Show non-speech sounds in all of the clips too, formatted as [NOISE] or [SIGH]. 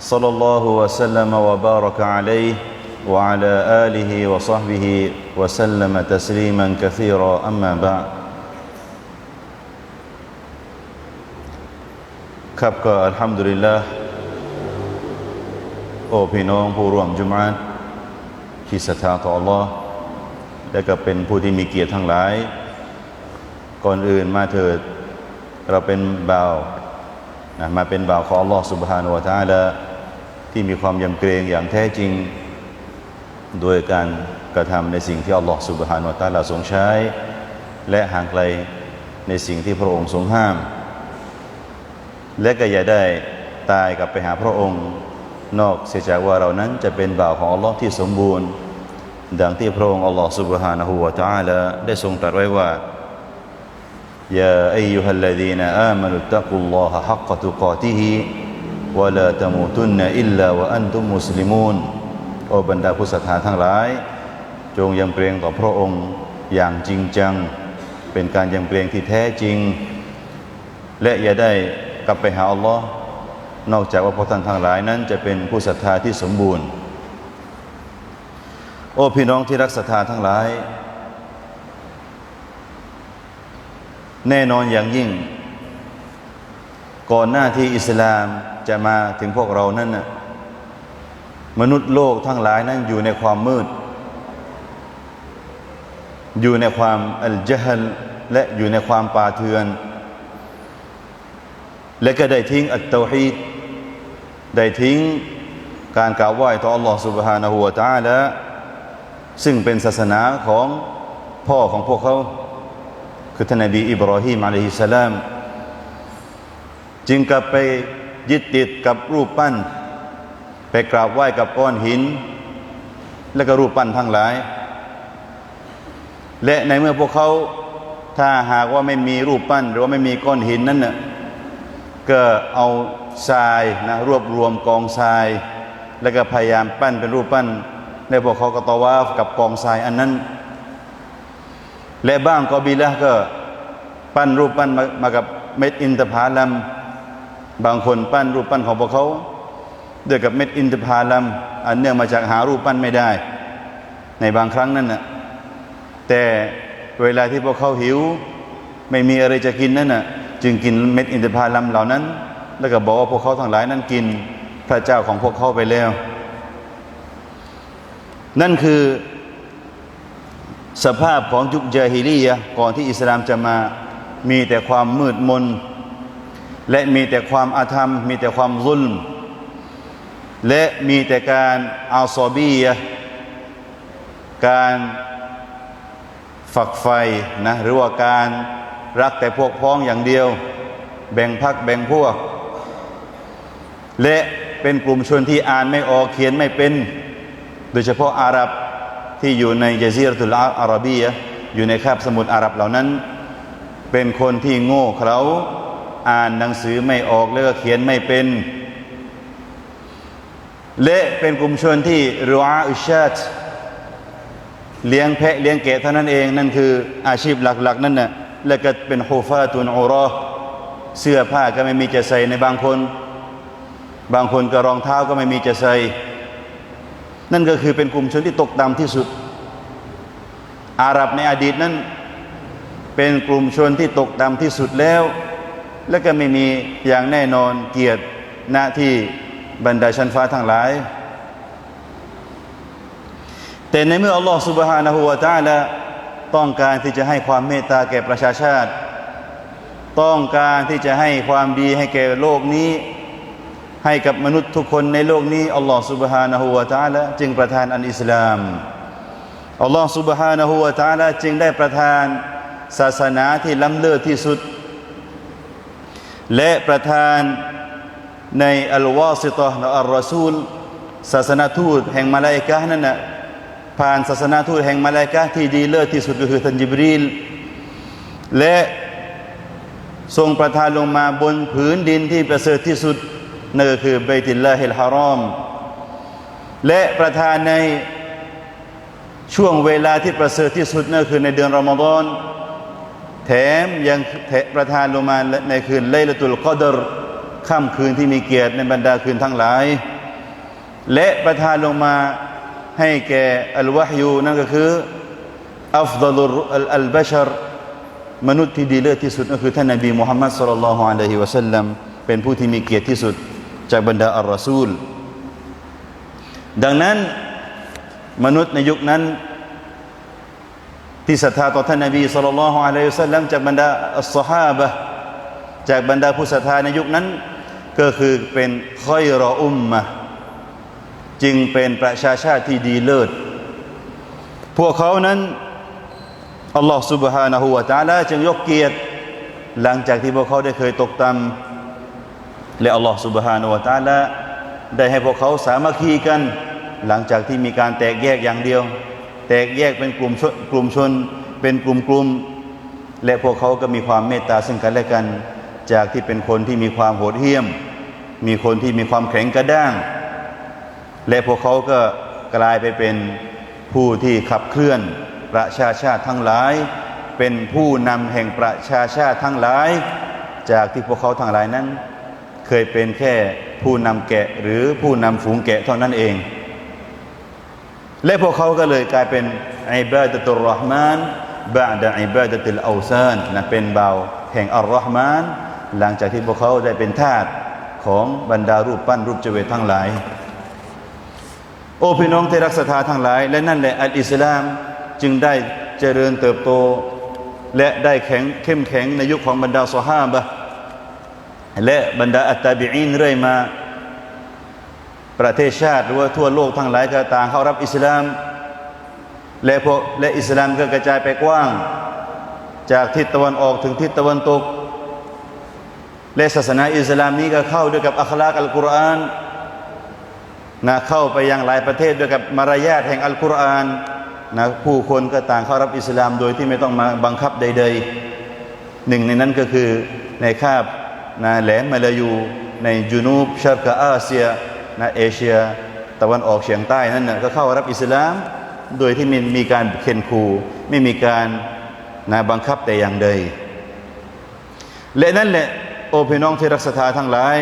صلى الله وسلم وبارك عليه وعلى آله وصحبه وسلم تسليما كثيرا أما بعد ครับก็อัลฮัมดุลิลลาห์โอ้พี่น้องผู้ร่วมจุมอาตที่ศรัทธาต่อ Allah และก็เป็นผู้ที่มีเกียรติทั้งหลาย ก่อนอื่นมาเถิดเราเป็นบ่าวนะมาเป็นบ่าวของ Allah Subhanahu wa Taala ที่มีความยำเกรงอย่างแท้จริง โดยการกระทำในสิ่งที่ Allah Subhanahu wa Taala ทรงใช้ และห่างไกลในสิ่งที่พระองค์ทรงห้าม และก็อย่าได้ตายกลับไปหาพระองค์ นอกเสียจากว่าเรานั้นจะเป็นบ่าวของ Allah ที่สมบูรณ์ ดังที่พระองค์ Allah Subhanahu wa Taala ได้ทรงตรัสไว้ว่ายาอายุฮัลลดีนอามานุตักุลลอฮะฮักกตุกอติฮิ วะลาตะมูตุนอิลลาวะอันตุมุสลิมูนโอบรรดาผู้ศรัทธาทั้งหลาย จงยังเกรงต่อพระองค์อย่างจริงจัง เป็นการยังเกรงที่แท้จริง และอย่าได้กลับไปหาอัลลอฮ์นอกจากว่าพวกท่านทั้งหลายนั้นจะเป็นผู้ศรัทธาที่สมบูรณ์ โอ้พี่น้องที่รักศรัทธาทั้งหลาย แน่นอนอย่างยิ่ง ก่อนหน้าที่อิสลามจะมาถึงพวกเรานั้นนะมนุษย์โลกทั้งหลายนั้นอยู่ในความมืด อยู่ในความอัลจฮัลและอยู่ในความป่าเถือน และก็ได้ทิ้งอัตตาฮีดได้ทิ้งการกล่าวไหว้ต่อ Allah Subhanahu wa Taala ซึ่งเป็นศาสนาของพ่อของพวกเขา คือท่านนบีอิบราฮิมอะลัยฮิสสลาม จึงกลับไปยึดติดกับรูปปั้น ไปกราบไหว้กับก้อนหิน และก็รูปปั้นทั้งหลาย และในเมื่อพวกเขาถ้าหากว่าไม่มีรูปปั้น หรือว่าไม่มีก้อนหินนั้นน่ะก็เอาทรายนะรวบรวมกองทราย แล้วก็พยายามปั้นเป็นรูปปั้นและพวกเขาก็ตอวาฟกับกองทรายอันนั้น และบ้างกอบิละก็ปั้นรูปปั้นมามากับเม็ดอินทผลัม บางคนปั้นรูปปั้นของพวกเขาด้วยกับเม็ดอินทผลัมอันเนื่องมาจากหารูปปั้นไม่ได้ ในบางครั้งนั่นน่ะแต่เวลาที่พวกเขาหิว ไม่มีอะไรจะกินนั่นน่ะจึงกินเม็ดอินทผลัมเหล่านั้น แล้วก็บอกว่าพวกเขาทั้งหลายนั้นกินพระเจ้าของพวกเขาไปแล้ว นั่นคือสภาพของยุคจาฮิลียะก่อนที่อิสลามจะมามีแต่ความมืดมน และมีแต่ความอาธรรม มีแต่ความรุลมและมีแต่การอาซอบียะการฝักไฟนะหรือว่าการรักแต่พวกพ้องอย่างเดียว แบ่งพักแบ่งพวก และเป็นกลุ่มชนที่อ่านไม่ออกเขียนไม่เป็น โดยเฉพาะอาหรับที่อยู่ในยะซีรตุลอาราบียะอยู่ในคาบสมุทรอาหรับเหล่านั้น เป็นคนที่โง่เขลา อ่านหนังสือไม่ออกแล้วก็เขียนไม่เป็น และเป็นกลุ่มชนที่รัวอุชาตเลี้ยงแพะเลี้ยงแกะเท่านั้นเองนั่นคืออาชีพหลักๆ นั่นน่ะและก็เป็นฮูฟาตุนอูรอเสื้อผ้าก็ไม่มีจะใส่ในบางคน บางคนก็รองเท้าก็ไม่มีจะใส่ นั่นก็คือเป็นกลุ่มชนที่ตกต่ำที่สุด อาหรับในอดีตนั้น เป็นกลุ่มชนที่ตกต่ำที่สุดแล้ว และก็ไม่มีอย่างแน่นอนเกียรติหน้าที่บรรดาชั้นฟ้าทั้งหลาย แต่ในเมื่ออัลลอฮฺสุบฮานะฮูวาตาละต้องการที่จะให้ความเมตตาแก่ประชาชาติ ต้องการที่จะให้ความดีให้แก่โลกนี้ ให้กับมนุษย์ทุกคนในโลกนี้อัลลอฮฺสุบฮานะฮูวาตาละจึงประทานอันอิสลามอัลลอฮฺสุบฮานะฮูวาตาละจึงได้ประทานศาสนาที่ล้ำเลิศที่สุด และประทานในอัลวาสิตะและอัลรอซูล ศาสนาทูตแห่งมาลาอิกะนั่นนะผ่านศาสนาทูตแห่งมาลาอิกะที่ดีเลิศที่สุดก็คือท่านจิบรีลและทรงประทานลงมาบนผืนดินที่ประเสริฐที่สุดนั่นก็คือเบติลลาฮิลฮารอม และประทานในช่วงเวลาที่ประเสริฐที่สุดนั่นคือในเดือนรอมฎอน แถมยังแถประทานลงมาในคืนไลลาตุลกอดรค่ำคืนที่มีเกียรติในบรรดาคืนทั้งหลาย และประทานลงมาให้แก่อัลวะฮยูนั่นก็คืออัฟดลุลอัลบชรมนุษย์ที่ดีเลิศที่สุดก็คือท่านนบีมุฮัมมัดสุลลัลฮุอะลัยฮิวะสัลลัมเป็นผู้ที่มีเกียรติที่สุดจากบรรดาอัลรอซูล ดังนั้นมนุษย์ในยุคนั้น ที่ศรัทธาต่อท่านนบีสุลต่านละฮ์อะลัยฮิวะสัลลัมจากบรรดาอัสฮาบะห์จากบรรดาผู้ศรัทธาในยุคนั้น ก็คือเป็นค่อยรออุมมะจึงเป็นประชาชาติที่ดีเลิศ พวกเขานั้นอัลลอฮ์ سبحانه และ تعالى จึงยกเกียรติ หลังจากที่พวกเขาได้เคยตกต่ำและอัลลอฮ์ سبحانه และ تعالى ได้ให้พวกเขาสามัคคีกัน หลังจากที่มีการแตกแยกอย่างเดียว แตกแยกเป็นกลุ่มชนกลุ่มชน เป็นกลุ่มกลุ่มและพวกเขาก็มีความเมตตาซึ่งกันและกัน จากที่เป็นคนที่มีความโหดเหี้ยม มีคนที่มีความแข็งกระด้าง และพวกเขาก็กลายไปเป็นผู้ที่ขับเคลื่อนประชาชาติทั้งหลาย เป็นผู้นำแห่งประชาชาติทั้งหลาย จากที่พวกเขาทั้งหลายนั้น เคยเป็นแค่ผู้นำแกะหรือผู้นำฝูงแกะเท่านั้นเอง และพวกเขาก็เลยกลายเป็นอิบาดะตุลรอห์มานบาดะอิบาดะตุลอาซานนะเป็นเบาแห่งอัลลอฮ์มานหลังจากที่พวกเขาได้เป็นทาสของบรรดารูปปั้นรูปเจเวตทั้งหลาย โอ้พี่น้องที่รักศรัทธาทั้งหลาย และนั่นแหละอัลอิสลามจึงได้เจริญเติบโต และได้แข็งเข้มแข็งในยุคของบรรดาสฮาบะและบรรดาอัตตาบิอีนเรื่อยมา ประเทศชาติหรือว่าทั่วโลกทั้งหลายก็ต่างเข้ารับอิสลาม และพวกและอิสลามก็กระจายไปกว้าง จากทิศตะวันออกถึงทิศตะวันตก และศาสนาอิสลามนี้ก็เข้าด้วยกับอัคลากอัลกุรอานนะเข้าไปยังหลายประเทศด้วยกับมารยาทแห่งอัลกุรอานนะผู้คนก็ต่างเข้ารับอิสลามโดยที่ไม่ต้องมาบังคับใด ๆ หนึ่งในนั้นก็คือในคาบนะแหลมมาลายูในยูนูบชาร์กอาเซีย นะเอเชียตะวันออกเฉียงใต้นั่นนะก็เข้ารับอิสลาม โดยที่ไม่มีการเข็นคู ไม่มีการนะบังคับแต่อย่างใดและนั่นแหละโอพี่น้องที่รักศรัทธาทั้งหลาย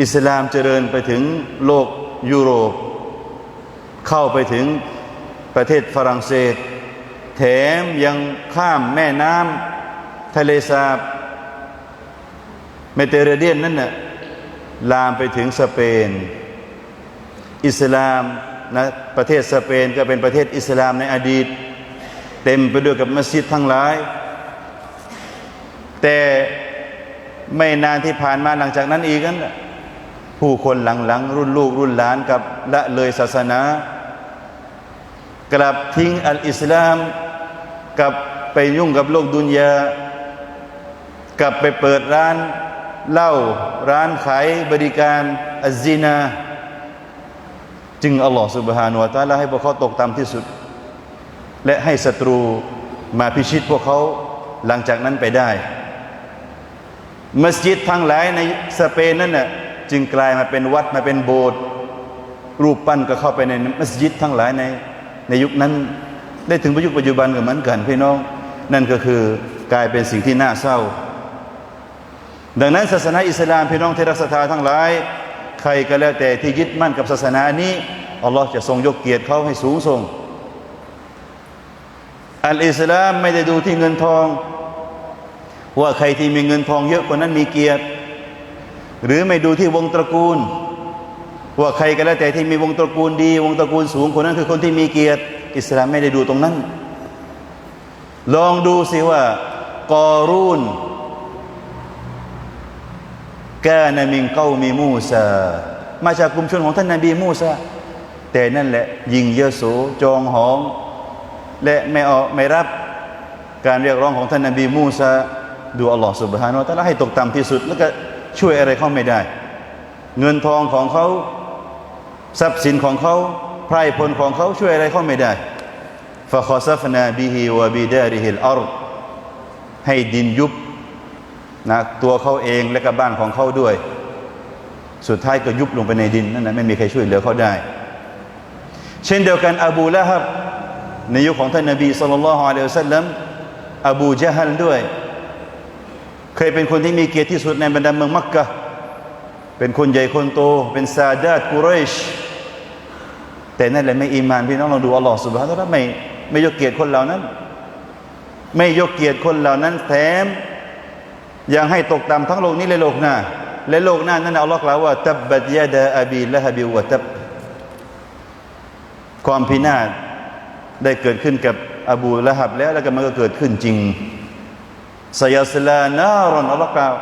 อิสลามเจริญไปถึงโลกยุโรป เข้าไปถึงประเทศฝรั่งเศส แถมยังข้ามแม่น้ำทะเลสาบเมเตอร์เรเนียนนั่นน่ะ ลามไปถึงสเปน อิสลามนะประเทศสเปนก็เป็นประเทศอิสลามในอดีต เต็มไปด้วยกับมัสยิดทั้งหลาย แต่ไม่นานที่ผ่านมาหลังจากนั้นอีกนั้นผู้คนหลังๆ รุ่นลูกรุ่นหลานกับละเลยศาสนา กลับทิ้งอัลอิสลามกลับไปยุ่งกับโลกดุนยากลับไปเปิดร้าน เหล้าร้านขายบริการอัซินา จึงอัลลอฮฺสุบฮานุวตาลาให้พวกเขาตกต่ำที่สุด และให้ศัตรูมาพิชิตพวกเขาหลังจากนั้นไปได้ มัสยิดทั้งหลายในสเปนนั่นน่ะจึงกลายมาเป็นวัดมาเป็นโบสถ์รูปปั้นก็เข้าไปในมัสยิดทั้งหลายในในยุคนั้น ได้ถึงประยุคปัจจุบันก็เหมือนกันพี่น้อง นั่นก็คือกลายเป็นสิ่งที่น่าเศร้า ดังนั้นศาสนาอิสลามพี่น้องที่รักศรัทธาทั้งหลาย ใครก็แล้วแต่ที่ยึดมั่นกับศาสนานี้อัลลอฮ์จะทรงยกเกียรติเขาให้สูงส่งอัลอิสลามไม่ได้ดูที่เงินทอง ว่าใครที่มีเงินทองเยอะกว่านั้นมีเกียรติ หรือไม่ดูที่วงตระกูล ว่าใครก็แล้วแต่ที่มีวงตระกูลดี วงตระกูลสูงคนนั้นคือคนที่มีเกียรติ อิสลามไม่ได้ดูตรงนั้น ลองดูสิว่ากอรูน กานมิงเก้ามีมูซามาจากกลุ่มชนของท่านนาบีมูซาแต่นั่นแหละ ยิงเยโสจองหอง และไม่ออกไม่รับการเรียกร้องของท่านนาบีมูซาดูอัลลอฮฺสุบฮานาอัลลอฮให้ตกต่ำที่สุด แล้วก็ช่วยอะไรเขาไม่ได้ เงินทองของเขาทรัพย์สินของเขาไพร่พลของเขาช่วยอะไรเขาไม่ได้ฟะคอซัฟนาบิฮิวะบิดาริฮิลอัรให้ดินยุบ นะตัวเขาเองและก็บ้านของเขาด้วย สุดท้ายก็ยุบลงไปในดินนั่นนะไม่มีใครช่วยเหลือเขาได้ เช่นเดียวกันอบูละฮับในยุคของท่านนบีสุลต่านละฮ์อะลัยฮิวสัลลัมอบูจาฮัลด้วย เคยเป็นคนที่มีเกียรติที่สุดในบรรดาเมืองมักกะเป็นคนใหญ่คนโต เป็นซาดาตกุเรช แต่นั่นแหละไม่อีมานพี่น้องลองดูอัลลอฮ์สุบฮานะไม่ไม่ยกเกียรติคนเหล่านั้น ไม่ยกเกียรติคนเหล่านั้นแถม ยังให้ตกต่ำทั้งโลกนี้และโลกหน้า และโลกหน้านั้นอัลลอฮ์กล่าวว่า ตับบัดยาดาอบีละฮบิวะตับ ความพินาศได้เกิดขึ้นกับอบูละฮับแล้วแล้วก็มันก็เกิดขึ้นจริงสยาสลานารอนอัลลอฮ์กล่าว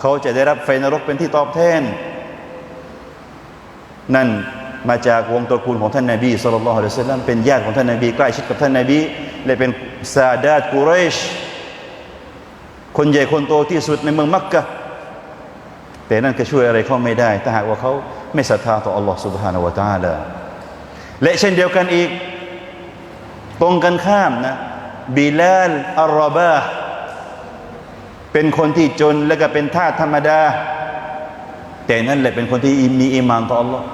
เขาจะได้รับไฟนรกเป็นที่ตอบแทน นั่นมาจากวงตระกูลของท่านนาบีสุลต่านละฮ์เป็นญาติของท่านนาบีใกล้ชิดกับท่านนาบีและเป็นซาดาตกุเรช คนใหญ่คนโตที่สุดในเมืองมักกะแต่นั่นก็ช่วยอะไรเขาไม่ได้ ถ้าหากว่าเขาไม่ศรัทธาต่ออัลลอฮ์ سبحانه และ تعالى และเช่นเดียวกันอีก ตรงกันข้ามนะบิลาลอัลรอบาเป็นคนที่จนและก็เป็นทาสธรรมดา แต่นั่นแหละเป็นคนที่มีอีมานต่ออัลลอฮ์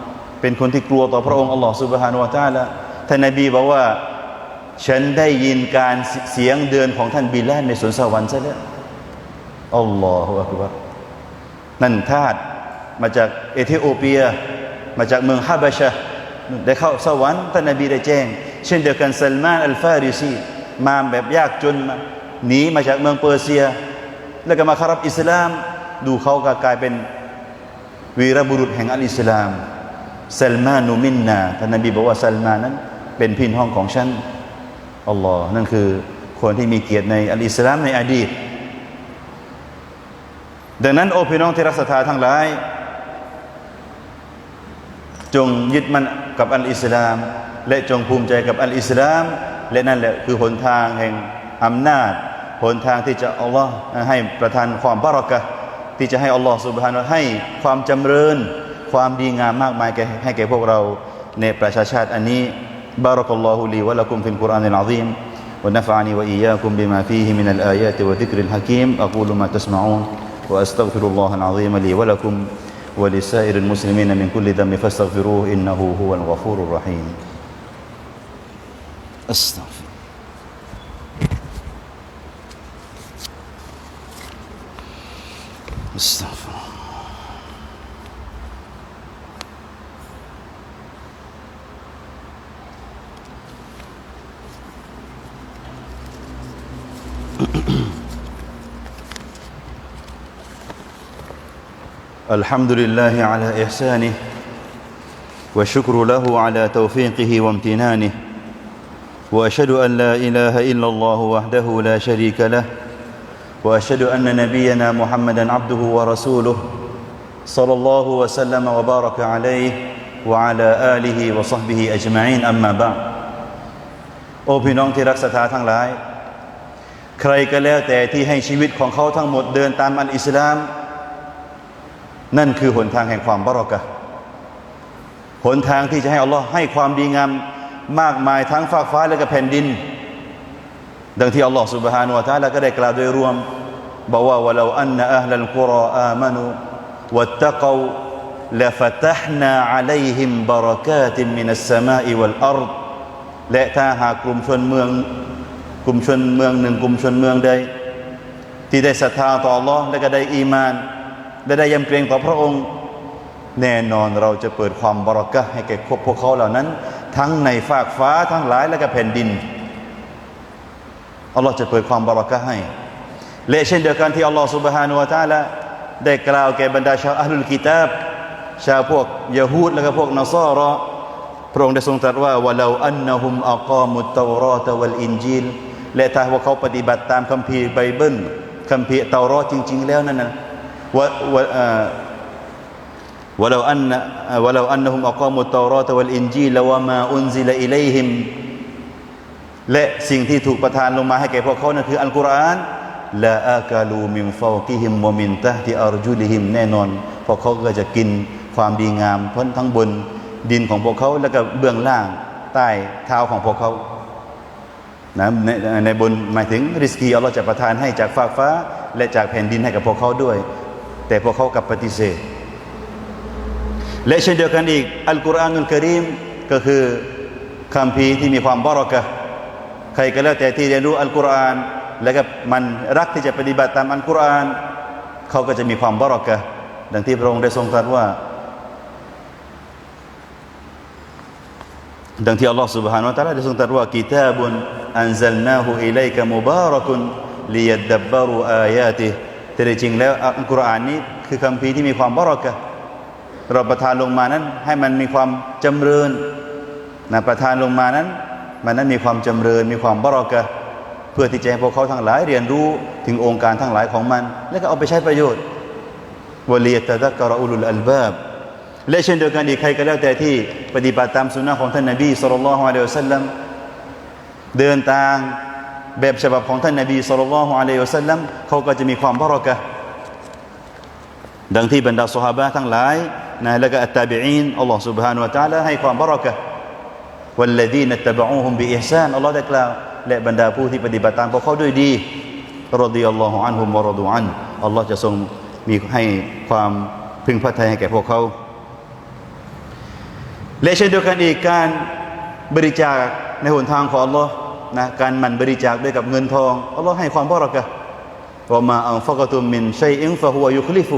เป็นคนที่กลัวต่อพระองค์อัลลอฮ์ سبحانه และ تعالى ท่านนบีบอกว่า ฉันได้ยินการเสียงเดือนของท่านบิลาลในสวนสวรรค์ซะแล้ว อัลลอฮฺอักบัรนั่นทาสมาจากเอธิโอเปีย มาจากเมืองฮาบะชะได้เข้าสวรรค์ท่านนบีได้แจ้ง เช่นเดียวกันซัลมานอัลฟาริซีมาแบบยากจนมาหนีมาจากเมืองเปอร์เซีย แล้วก็มาคารับอิสลาม ดูเขาก็กลายเป็นวีรบุรุษแห่งอัลอิสลามซัลมานุมินนาท่านนบีบอกว่าซัลมานั้น เป็นพี่น้องของฉันอัลลอฮ์นั่นคือคนที่มีเกียรติในอัลอิสลามในอดีต ดังนั้นโอพี่น้องที่รักศรัทธาทั้งหลาย จงยึดมั่นกับอัลอิสลาม และจงภูมิใจกับอัลอิสลาม และนั่นแหละคือหนทางแห่งอำนาจหนทางที่จะอัลลอฮ์ให้ประทานความบารักะห์ที่จะให้อัลลอฮ์สุบฮานะให้ความจำเริญ ความดีงามมากมายแก่ให้แก่พวกเราในประชาชาติอันนี้ بارك الله لي ولكم في القرآن العظيم ونفعني وإياكم بما فيه من الآيات وذكر الحكيم أقول ما تسمعون وأستغفر الله العظيم لي ولكم ولسائر المسلمين من كل ذنب فاستغفروه إنه هو الغفور الرحيم. أستغفر. أستغفر. [CLEARS THROAT] الحمد لله على إحسانه والشكر له على توفيقه وامتنانه وأشهد أن لا إله إلا الله وحده لا شريك له وأشهد أن نبينا محمدا عبده ورسوله صلى الله وسلم وبارك عليه وعلى آله وصحبه أجمعين. أما بعد โอ้พี่น้องที่รักศรัทธาทั้งหลาย นั่นคือหนทางแห่งความบารอกะห์หนทางที่จะให้อัลลอฮ์ให้ความดีงามมากมายทั้งฟากฟ้าและก็แผ่นดิน ดังที่อัลลอฮ์ سبحانه และ تعالى ก็ได้กล่าวโดยรวมบอกว่าวะลาอันนะอัลลัลกุรออามานุวัตตะกวละฟะตัฮนาอะลัยฮิมบารากาติมินัสสมาอิวัลอัรฎและถ้าหากกลุ่มชนเมือง กลุ่มชนเมืองหนึ่งกลุ่มชนเมืองใดที่ได้ศรัทธาต่อ Allah และก็ได้อีมาน และได้ยำเกรงต่อพระองค์ แน่นอนเราจะเปิดความบารักะห์ให้แก่พวกเขาเหล่านั้น ทั้งในฟากฟ้าทั้งหลายและก็แผ่นดินอัลลอฮ์จะเปิดความบารักะห์ให้และเช่นเดียวกันที่อัลลอฮ์ سبحانه และ تعالى ได้กล่าวแก่บรรดาชาวอัลลุลกิตาบ ชาวพวกยะฮูดและก็พวกนัสรอพระองค์ได้ทรงตรัสว่าวะลาอันนะฮุมอักามุตเตารอตวัลอินจีลและถ้าว่าเขาปฏิบัติตามคัมภีร์ไบเบิลคัมภีร์เตารอจริง ๆ แล้วนั่นนะ วะวะอ่า ولو أن ولو أنهم أقاموا التوراة والإنجيل وما أنزل إليهم และสิ่งที่ถูกประทานลงมาให้แก่พวกเขานั่นคืออัลกุรอานละอากาลูมิมฟาวกิฮิมวมินตะที่อัรจุลิฮิมแน่นอนพวกเขาก็จะกินความดีงามพ้นทั้งบน ดินของพวกเขาแล้วก็เบื้องล่างใต้เท้าของพวกเขานะในในบนหมายถึงริสกีอัลลอฮ์จะประทานให้จากฟ้ากฟ้า และจากแผ่นดินให้กับพวกเขาด้วย แต่พวกเขากลับปฏิเสธ และเช่นเดียวกันอีก อัลกุรอานุลกรีมก็คือคำพีร์ที่มีความบารอกะห์ใครก็แล้วแต่ที่เรียนรู้อัลกุรอาน แล้วก็มันรักที่จะปฏิบัติตามอัลกุรอาน เขาก็จะมีความบารอกะห์ดังที่พระองค์ได้ทรงตรัสว่า ดังที่อัลลอฮ์ سبحانه และ تعالى ได้ทรงตรัสว่ากิตาบุนอันซัลนาหูอิลัยกะมุบารักุนลิยัดดับบารุอายาติ แต่จริงแล้วอัลกุรอานนี้คือคำพีที่มีความบารอกะห์เราประทานลงมานั้นให้มันมีความจำเริญนะประทานลงมานั้น มันนั้นมีความจำเริญมีความบารอกะห์เพื่อที่จะให้พวกเขาทั้งหลายเรียนรู้ถึงองค์การทั้งหลายของมัน แล้วก็เอาไปใช้ประโยชน์วลียตะดักะรอุลุลอัลบาบและเช่นเดียวกันอีกใครก็แล้วแต่ที่ปฏิบัติตามสุนนะของท่านนบีสุลต่านละฮ์อะลัยฮิวะสัลลัมเดินทาง แบบฉบับของท่านนบีสุลต่านละฮ์อะลัยฮิวะสัลลัมเขาก็จะมีความบารอกะห์ดังที่บรรดาสหายทั้งหลายนะและก็อัตตาบิอีนอัลลอฮ์ سبحانه และ تعالى ให้ความบารอกะห์ والذين اتبعوهم بإحسان อัลลอฮ์ได้กล่าวและบรรดาผู้ที่ปฏิบัติตามพวกเขาด้วยดีรดิยัลลอฮุอันฮุมวะรดูอันอัลลอฮ์จะทรงมีให้ความพึงพอใจให้แก่พวกเขา และเช่นเดียวกันอีกการบริจาคในหนทางของอัลลอฮ์ นะการหมันบริจาคด้วยกับเงินทองอัลลอฮ์ให้ความบารอกะห์ว่ามาอันฟักตุมมินชัยอินฟะฮุวะยุคลิฟุ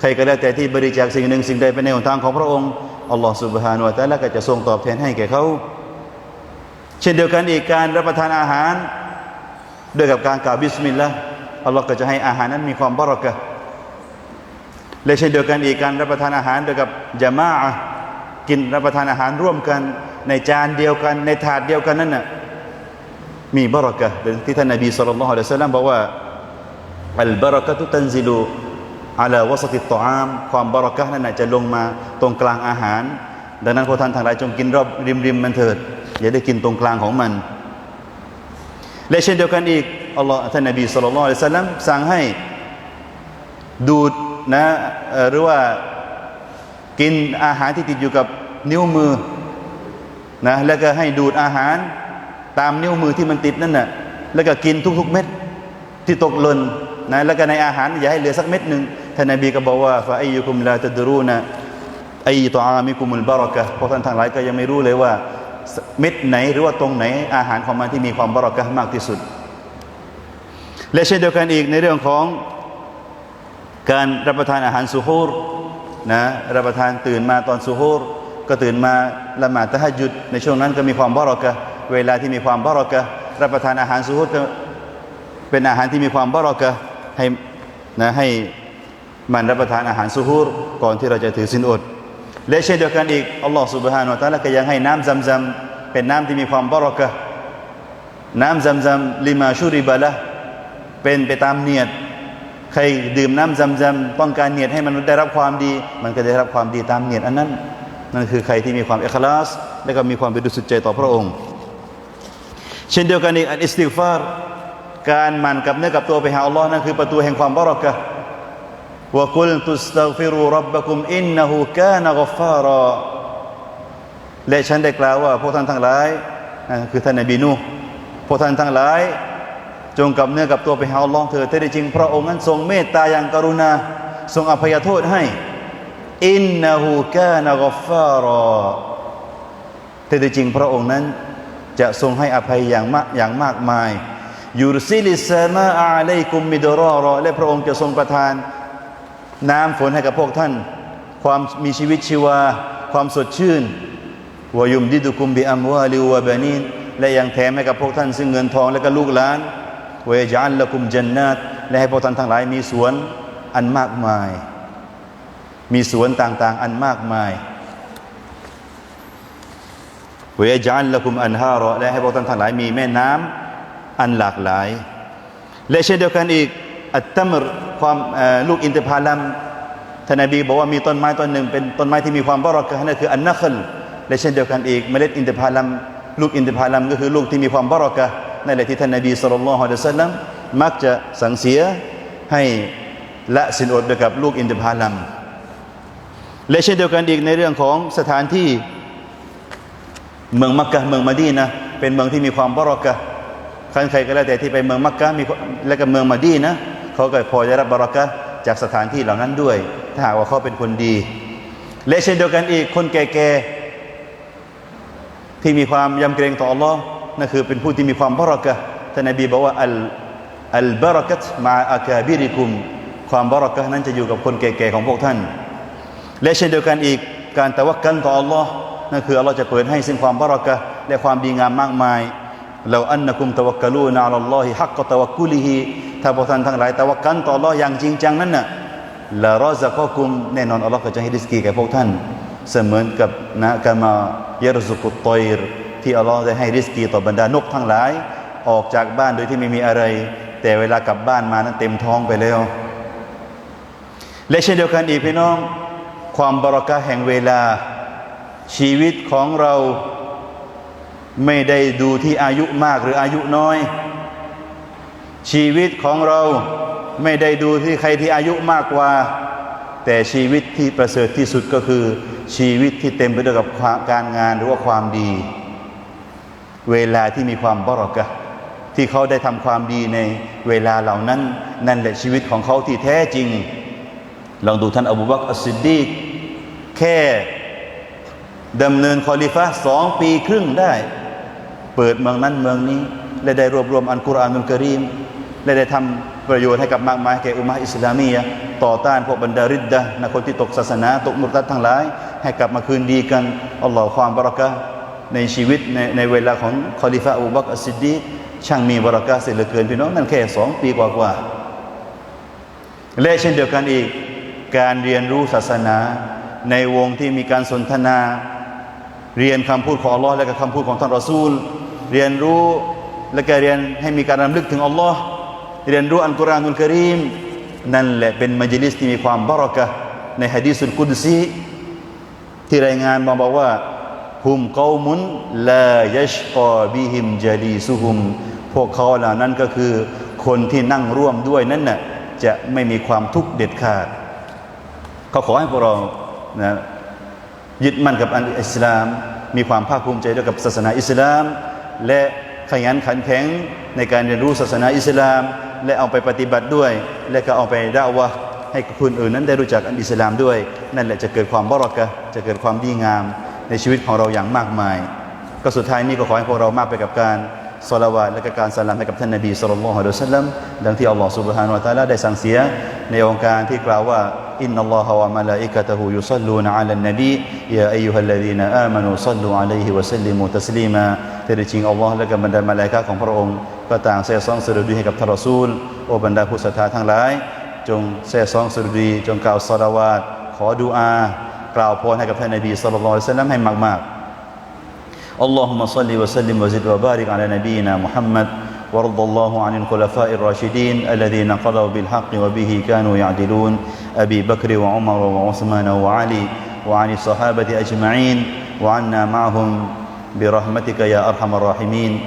ใครก็แล้วแต่ที่บริจาคสิ่งหนึ่งสิ่งใดไปในหนทางของพระองค์อัลลอฮ์ سبحانه และ تعالى ก็จะทรงตอบแทนให้แก่เขา เช่นเดียวกันอีกการรับประทานอาหาร ด้วยกับการกล่าวบิสมิลลาห์อัลลอฮ์ก็จะให้อาหารนั้นมีความบารอกะห์และเช่นเดียวกันอีกการรับประทานอาหารด้วยกับจามาอะห์กินรับประทานอาหารร่วมกัน ในจานเดียวกัน ในถาดเดียวกันนั่นน่ะ มีบารอกะที่ท่านนบีสุลต่านละฮ์อะลัยฮิวะสัลลัมบอกว่าอัลบารอกะตุตันซิลูอาลาวสติตตอามความบารอกะนั้นะจะลงมาตรงกลางอาหาร ดังนั้นพวกท่านทั้งหลายจงกินรอบริมริมมันเถิด อย่าได้กินตรงกลางของมัน และเช่นเดียวกันอีกอัลลอฮ์ท่านนบีสุลต่านละฮ์อะลัยฮิวะสัลลัมสั่งให้ดูดนะหรือว่ากินอาหารที่ติดอยู่กับนิ้วมือนะแล้วก็ให้ดูดอาหาร ตามนิ้วมือที่มันติดนั่นน่ะแล้วก็กินทุกๆเม็ดที่ตกหล่นนะแล้วก็ในอาหารอย่าให้เหลือสักเม็ดหนึ่งท่านนบีก็บอกว่าฟาอายุคุมลาตดรูนะไอตออามิคุมุลบารอกะเพราะท่านทั้งหลายก็ยังไม่รู้เลยว่าเม็ดไหนหรือว่าตรงไหนอาหารของมันที่มีความบารอกะมากที่สุด และเช่นเดียวกันอีกในเรื่องของการรับประทานอาหารสุฮูรนะรับประทานตื่นมาตอนสุฮูรก็ตื่นมาละหมาดตะฮัจุดในช่วงนั้นก็มีความบารอกะ เวลาที่มีความบารอกะรับประทานอาหารซูฮุดก็เป็นอาหารที่มีความบารอกะให้นะให้มันรับประทานอาหารซูฮูรก่อนที่เราจะถือสินอด และเช่นเดียวกันอีกอัลลอฮฺสุบฮานาอัลลอก็ยังให้น้ำจำจำเป็นน้ำที่มีความบารอกะน้ำจำจำลิมาชูริบะละเป็นไปตามเนียดใครดื่มน้ำจำจำต้องการเนียดให้มันได้รับความดี มันก็ได้รับความดีตามเนียดอันนั้นนั่นคือใครที่มีความเอกลาส และก็มีความเป็นดุสุดใจต่อพระองค์ เช่นเดียวกันอีกอันอิสติฟารการหมันกับเนื้อกับตัวไปหาอัลลอฮ์นั่นคือประตูแห่งความบารอกะห์วะกุลตุสตัฟิรูรับบักุมอินนะฮูกานกฟารอและฉันได้กล่าวว่า พวกท่านทั้งหลายนั่นคือท่านนบีนูพวกท่านทั้งหลาย จงกับเนื้อกับตัวไปหาอัลลอฮ์เถิดแท้จริงพระองค์นั้นทรงเมตตาอย่างกรุณา ทรงอภัยโทษให้อินนะฮูกานะกัฟฟารอแท้จริงพระองค์นั้น จะทรงให้อภัยอย่างมากอย่างมากมายยูรซิลิสมาอาลัยกุมมิดรอรอและพระองค์จะทรงประทาน น้ำฝนให้กับพวกท่าน ความมีชีวิตชีวา ความสดชื่นวายุมดิดุคุมบิอัมวาลิวะบานีนและยังแถมให้กับพวกท่าน ซึ่งเงินทองและก็ลูกหลานเวยจัลละกุมจันนาตและให้พวกท่านทั้งหลายมีสวนอันมากมาย มีสวนต่างๆ อันมากมาย วยจัลละกุมอันฮารอและให้พวกท่านทั้งหลายมีแม่น้ำอันหลากหลาย และเช่นเดียวกันอีกอัตตมรความเอ่อลูกอินทผลัมท่านนบีบอกว่ามีต้นไม้ต้นหนึ่งเป็นต้นไม้ที่มีความบารอกะหนั่นคืออันนัคลและเช่นเดียวกันอีกเมล็ดอินทผลัมลูกอินทผลัมก็คือลูกที่มีความบารอกะนั่นแหละที่ท่านนบีสุลต่านละฮ์อะลัยฮิวะสัลลัมมักจะสังเสียให้ละสินอดด้วยกับลูกอินทผลัมและเช่นเดียวกันอีกในเรื่องของสถานที่ เมืองมักกะเมืองมาดีนะเป็นเมืองที่มีความบรอกะใครใครก็แล้วแต่ที่ไปเมืองมักกะมีและก็เมืองมาดีนะเขาก็พอจะรับบรอกะจากสถานที่เหล่านั้นด้วย ถ้าหากว่าเขาเป็นคนดี และเช่นเดียวกันอีกคนแก่ๆที่มีความยำเกรงต่อ Allah นั่นคือเป็นผู้ที่มีความบรอกะท่านนบีบอกว่าอัลอัลบารอกะตมาอากาบิริกุม ความบารอกะนั้นจะอยู่กับคนแก่ๆของพวกท่าน และเช่นเดียวกันอีกการตะวักกันต่อ Allah นั่นคือ Allah จะเปิดให้ซึ่งความบารอกะและความดีงามมากมายเราอันนักุมตะวักกะลูนอัลลอฮิฮักกะตะวักกุลิฮิถ้าพวกท่านทั้งหลายตะวักกันต่อ Allah อย่างจริงจังนั้นน่ะละรอซะกอกุมแน่นอน Allah ก็จะให้ริสกีแก่พวกท่าน เสมือนกับนะกามายรซุกุตอยรที่ Allah ได้ให้ริสกีต่อบรรดานกทั้งหลาย ออกจากบ้านโดยที่ไม่มีอะไร แต่เวลากลับบ้านมานั้นเต็มท้องไปแล้ว และเช่นเดียวกันอีกพี่น้อง ความบรากะแห่งเวลา ชีวิตของเราไม่ได้ดูที่อายุมากหรืออายุน้อย ชีวิตของเราไม่ได้ดูที่ใครที่อายุมากกว่า แต่ชีวิตที่ประเสริฐที่สุดก็คือ ชีวิตที่เต็มไปด้วยกับการงานหรือว่าความดี เวลาที่มีความบรอกะที่เขาได้ทำความดีในเวลาเหล่านั้น นั่นแหละชีวิตของเขาที่แท้จริง ลองดูท่านอบูบักรอัสซิดดีกแค่ ดำเนินคอลิฟะสองปีครึ่งได้ เปิดเมืองนั้นเมืองนี้ และได้รวบรวมอันกุรอานอัลกรีม และได้ทำประโยชน์ให้กับมากมายแก่อุมมะอิสลามียะต่อต้านพวกบรรดาริดดะนะคนที่ตกศาสนา ตกมุตัดทั้งหลาย ให้กลับมาคืนดีกันอัลลอฮ์ความบารักะในชีวิตในในเวลาของคอลิฟะอบูบักอัสซิดดีช่างมีบารักะเสียเหลือเกินพี่น้องนั่นแค่สองปีกว่าๆและเช่นเดียวกันอีกการเรียนรู้ศาสนา ในวงที่มีการสนทนา เรียนคำพูดของอัลลอฮ์และก็คำพูดของท่านรอซูล เรียนรู้และก็เรียนให้มีการรำลึกถึงอัลลอฮ์เรียนรู้อัลกุรอานอุลกรีมนั่นแหละเป็นมัจลิสที่มีความบารักะในฮะดีสุลกุดซีที่รายงานมาบอกว่าฮุมกอมุนลายชกอบิฮิมจาลีซุฮุม พวกเขาเหล่านั้นก็คือคนที่นั่งร่วมด้วยนั้นน่ะจะไม่มีความทุกข์เด็ดขาดเขาขอให้พวกเรานะ ยึดมั่นกับอันอิสลาม มีความภาคภูมิใจด้วยกับศาสนาอิสลาม และขยันขันแข็งในการเรียนรู้ศาสนาอิสลาม และเอาไปปฏิบัติด้วย และก็เอาไปด่าวะให้คนอื่นนั้นได้รู้จักอันอิสลามด้วย นั่นแหละจะเกิดความบรอกะจะเกิดความดีงาม ในชีวิตของเราอย่างมากมาย ก็สุดท้ายนี้ก็ขอให้พวกเรามากไปกับการสละวะและก็การสลามให้กับท่านนบีสุลต่านละฮ์ดังที่อัลลอฮฺสุบฮานุวะตาลาได้สั่งเสียในองค์การที่กล่าวว่า อินนัลลอฮะวะมะลาอิกะตะฮูยุศ็อลลูนอะลันนบียาอัยยูฮัลลซีนาอามานูศ็อลลูอะลัยฮิวะซัลลิมูตัสลีมาแท้จริงอัลลอฮ์และก็บรรดามาลาอิกะฮ์ของพระองค์ก็ต่างแซ่ซองสรุดีให้กับท่านรอซูล โอ้บรรดาผู้ศรัทธาทั้งหลาย จงแซ่ซองสรุดี จงกล่าวสลาวาตขอดุอา กล่าวพรให้กับท่านนบีศ็อลลัลลอฮุอะลัยฮิวะซัลลัมให้มากๆ اللهم صل وسلم وزد وبارك على نبينا محمد وارض الله عن الخلفاء الراشدين الذين قضوا بالحق وبه كانوا يعدلون أبي بكر وعمر وعثمان وعلي وعن الصحابة أجمعين وعنا معهم برحمتك يا أرحم الراحمين.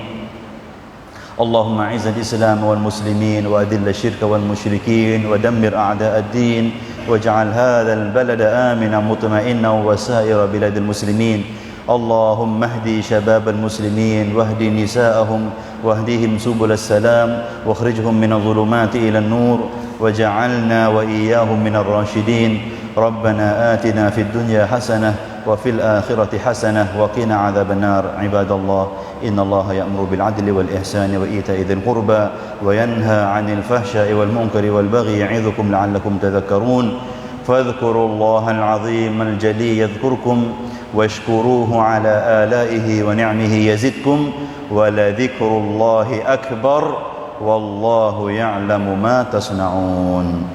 اللهم أعز الإسلام والمسلمين وأذل الشرك والمشركين ودمر أعداء الدين واجعل هذا البلد آمنا مطمئنا وسائر بلاد المسلمين. اللهم اهدي شباب المسلمين واهد نساءهم واهدهم سبل السلام واخرجهم من الظلمات إلى النور وجعلنا وإياهم من الراشدين. ربنا آتنا في الدنيا حسنة وفي الآخرة حسنة وقنا عذاب النار. عباد الله إن الله يأمر بالعدل والإحسان وإيتاء ذي القربى وينهى عن الفحشاء والمنكر والبغي يعظكم لعلكم تذكرون. فاذكروا الله العظيم الجلي يذكركم واشكروه على آلائه ونعمه يزدكم ولذكر الله أكبر والله يعلم ما تصنعون.